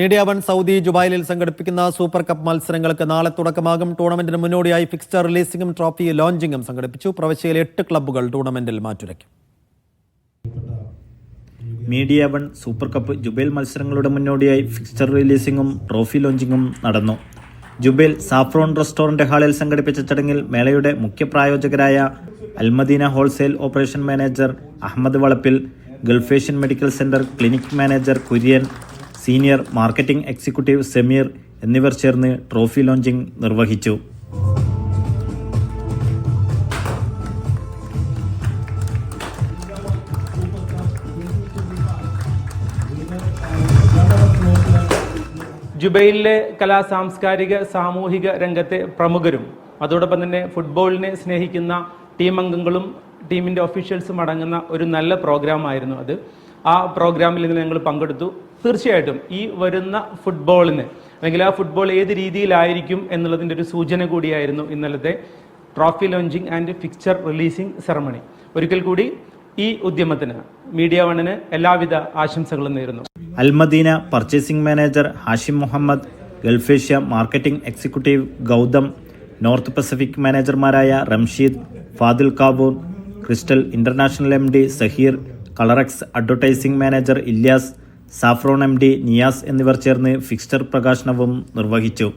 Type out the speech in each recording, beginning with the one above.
Media one Saudi ജുബൈലിൽ സംഘടിപ്പിക്കുന്ന super cup മത്സരങ്ങൾക്ക് നാളെ തുടക്കമാകും. ടൂർണമെന്റിന് മുന്നോടിയായി ഫിക്സ്ചർ റിലീസിംഗും ട്രോഫി ലോഞ്ചിങ്ങും സംഘടിപ്പിച്ചു. പ്രവശ്യയിലെ എട്ട് ക്ലബ്ബുകൾ ടൂർണമെന്റിൽ മാറ്റുരയ്ക്കും. Media one super cup Jubail മത്സരങ്ങളുടെ മുന്നോടിയായി ഫിക്സ്ചർ റിലീസിംഗും ട്രോഫി ലോഞ്ചിങ്ങും നടന്നു. ജുബൈൽ സാഫ്രോൺ റെസ്റ്റോറന്റ് ഹാളിൽ സംഘടിപ്പിച്ച ചടങ്ങിൽ മേളയുടെ മുഖ്യ പ്രായോജകരായ Al Madina wholesale operation manager Ahmed Valappil Gulf Asian medical centre clinic manager Kurian senior marketing executive Sameer എന്നിവർ ചേർന്ന് ട്രോഫി ലോഞ്ചിംഗ് നിർവഹിച്ചു. ജുബൈലിലെ കലാ സാംസ്കാരിക സാമൂഹിക രംഗത്തെ പ്രമുഖരും അതോടൊപ്പം തന്നെ ഫുട്ബോളിനെ സ്നേഹിക്കുന്ന ടീം അംഗങ്ങളും ടീമിന്റെ ഒഫീഷ്യൽസും അടങ്ങുന്ന ഒരു നല്ല പ്രോഗ്രാമായിരുന്നു അത്. ആ പ്രോഗ്രാമിൽ നിന്ന് ഞങ്ങൾ പങ്കെടുത്തു. തീർച്ചയായിട്ടും ഈ വരുന്ന ഫുട്ബോളിന് അല്ലെങ്കിൽ ആ ഫുട്ബോൾ ഏത് രീതിയിലായിരിക്കും എന്നുള്ളതിന്റെ ഒരു സൂചന കൂടിയായിരുന്നു ഇന്നലത്തെ trophy launching and fixture releasing ceremony. ഒരിക്കൽ കൂടി ഈ ഉദ്യമത്തിന് മീഡിയ വണ്ണിന് എല്ലാവിധ ആശംസകളും നേരുന്നു. Al Madina purchasing manager Hashim Muhammad Gulf Asia marketing executive Gautham north Pacific മാനേജർമാരായ Ramsheed Fazil Kaboor crystal international M D Saheer Colorex advertising manager Ilyas saffron M D Niyas എന്നിവർ ചേർന്ന് ഫിക്സ്ചർ പ്രകാശനവും നിർവഹിച്ചു.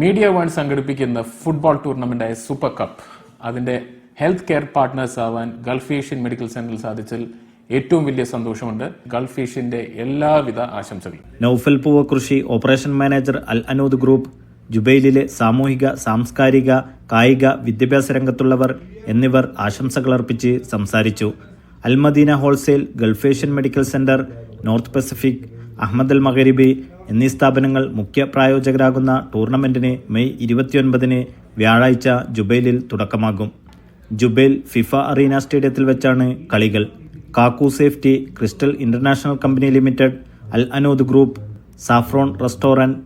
Media one സംഘടിപ്പിക്കുന്ന football ടൂർണമെന്റായ super cup അതിന്റെ health care partners ആവാൻ Gulf Asian medical സെന്ററിൽ സാധിച്ചതിൽ ഏറ്റവും വലിയ സന്തോഷമുണ്ട് ഗൾഫ് ഏഷ്യന്റെ എല്ലാവിധ ആശംസകളും. നൌഫൽ പൂവ കൃഷി operation manager Al Anood group ജുബൈലിലെ സാമൂഹിക സാംസ്കാരിക കായിക വിദ്യാഭ്യാസ രംഗത്തുള്ളവർ എന്നിവർ ആശംസകൾ അർപ്പിച്ച് സംസാരിച്ചു. Al Madina wholesale Gulf Asian medical centre north Pacific Ahmed Al Maghribi എന്നീ സ്ഥാപനങ്ങൾ മുഖ്യ പ്രായോജകരാകുന്ന ടൂർണമെന്റിന് മെയ് ഇരുപത്തിയൊൻപതിന് വ്യാഴാഴ്ച ജുബൈലിൽ തുടക്കമാകും. ജുബൈൽ ഫിഫ അറീന സ്റ്റേഡിയത്തിൽ വെച്ചാണ് കളികൾ. കാക്കു safety crystal international company limited Al Anood group saffron restaurant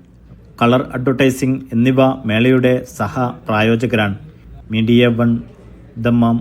colour advertising എന്നിവ മേളയുടെ സഹ പ്രായോജകരാണ് മീഡിയ വൺ ദമ്മാം.